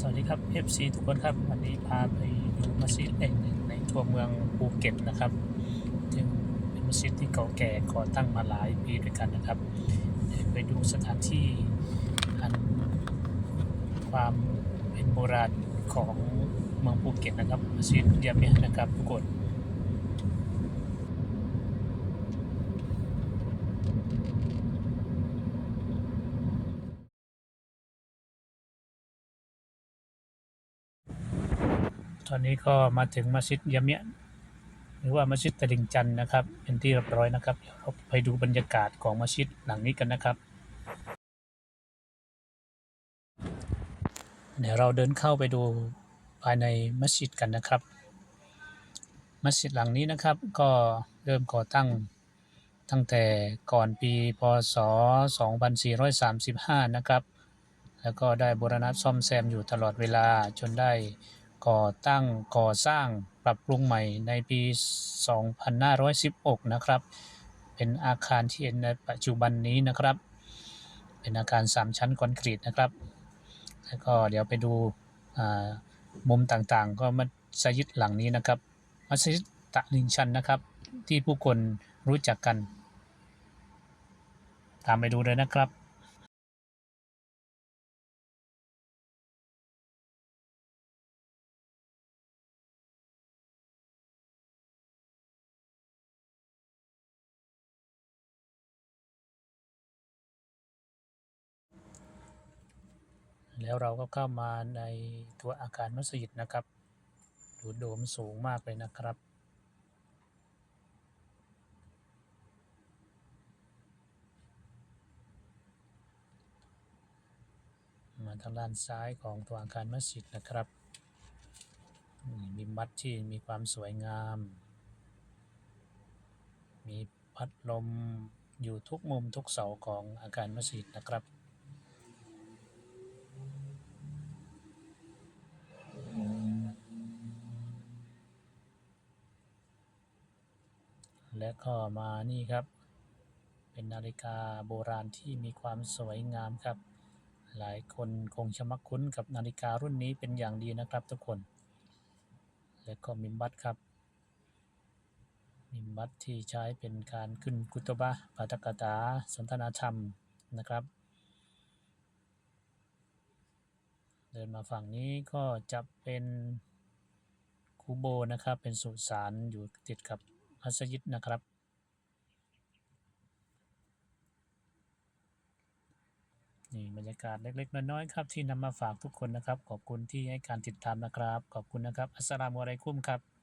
สวัสดีครับ FC ทุกคนครับ วันนี้พาไปดูมัสยิดแห่งหนึ่งในทัวเมืองภูเก็ตนะครับซึ่งเป็นมัสยิดที่เก่าแก่ก่อตั้งมาหลายปีด้วยกันนะครับ ไปดูสถานที่อันความเป็นโบราณของเมืองภูเก็ตนะครับมัสยิดยามิฮนะครับทุกคน ตอนนี้ก็มาถึงมัสยิดยะเมียนหรือว่ามัสยิดตะลิงจันทน์นะครับ เป็นที่เรียบร้อยนะครับเดี๋ยวเราไปดูบรรยากาศของมัสยิดหลังนี้กันนะครับ เดี๋ยวเราเดินเข้าไปดูภายในมัสยิดกันนะครับ มัสยิดหลังนี้นะครับก็เริ่มก่อตั้งตั้งแต่ก่อนปีพศ 2435 นะครับ แล้วก็ได้บูรณะซ่อมแซมอยู่ตลอดเวลาจนได้ ก่อตั้งก่อสร้างปรับปรุงใหม่ในปี 2516 นะครับ เป็นอาคารที่เห็นในปัจจุบันนี้นะครับ เป็นอาคาร 3 ชั้นคอนกรีตนะครับ แล้วก็เดี๋ยวไปดูมุมต่างๆ ก็มัสยิดหลังนี้นะครับ มัสยิดตะลิงชันนะครับ ที่ผู้คนรู้จักกัน ตามไปดูเลยนะครับ แล้วเราก็เข้ามาในตัวอาคารมัสยิดนะครับ ดูโดมสูงมากเลยนะครับ มาทางด้านซ้ายของตัวอาคารมัสยิดนะครับ มีมัดที่มีความสวยงาม มีพัดลมอยู่ทุกมุมทุกเสาของอาคารมัสยิดนะครับ และก็มานี่ครับ เป็นนาฬิกาโบราณที่มีความสวยงามครับ หลายคนคงจะมักคุ้นกับนาฬิการุ่นนี้เป็นอย่างดีนะครับทุกคน และก็มิมบัตครับ มิมบัตที่ใช้เป็นการขึ้นกุตบะปาฐกถาสนทนาธรรมนะครับ เดินมาฝั่งนี้ก็จะเป็นคูโบนะครับเป็นสุสานอยู่ติดกับ มัสยิดนะครับ นี่บรรยากาศเล็ก ๆ น้อยๆครับที่นำมาฝากทุกคนนะครับ ขอบคุณที่ให้การติดตามนะครับ ขอบคุณนะครับ อัสสลามุอะลัยกุมครับ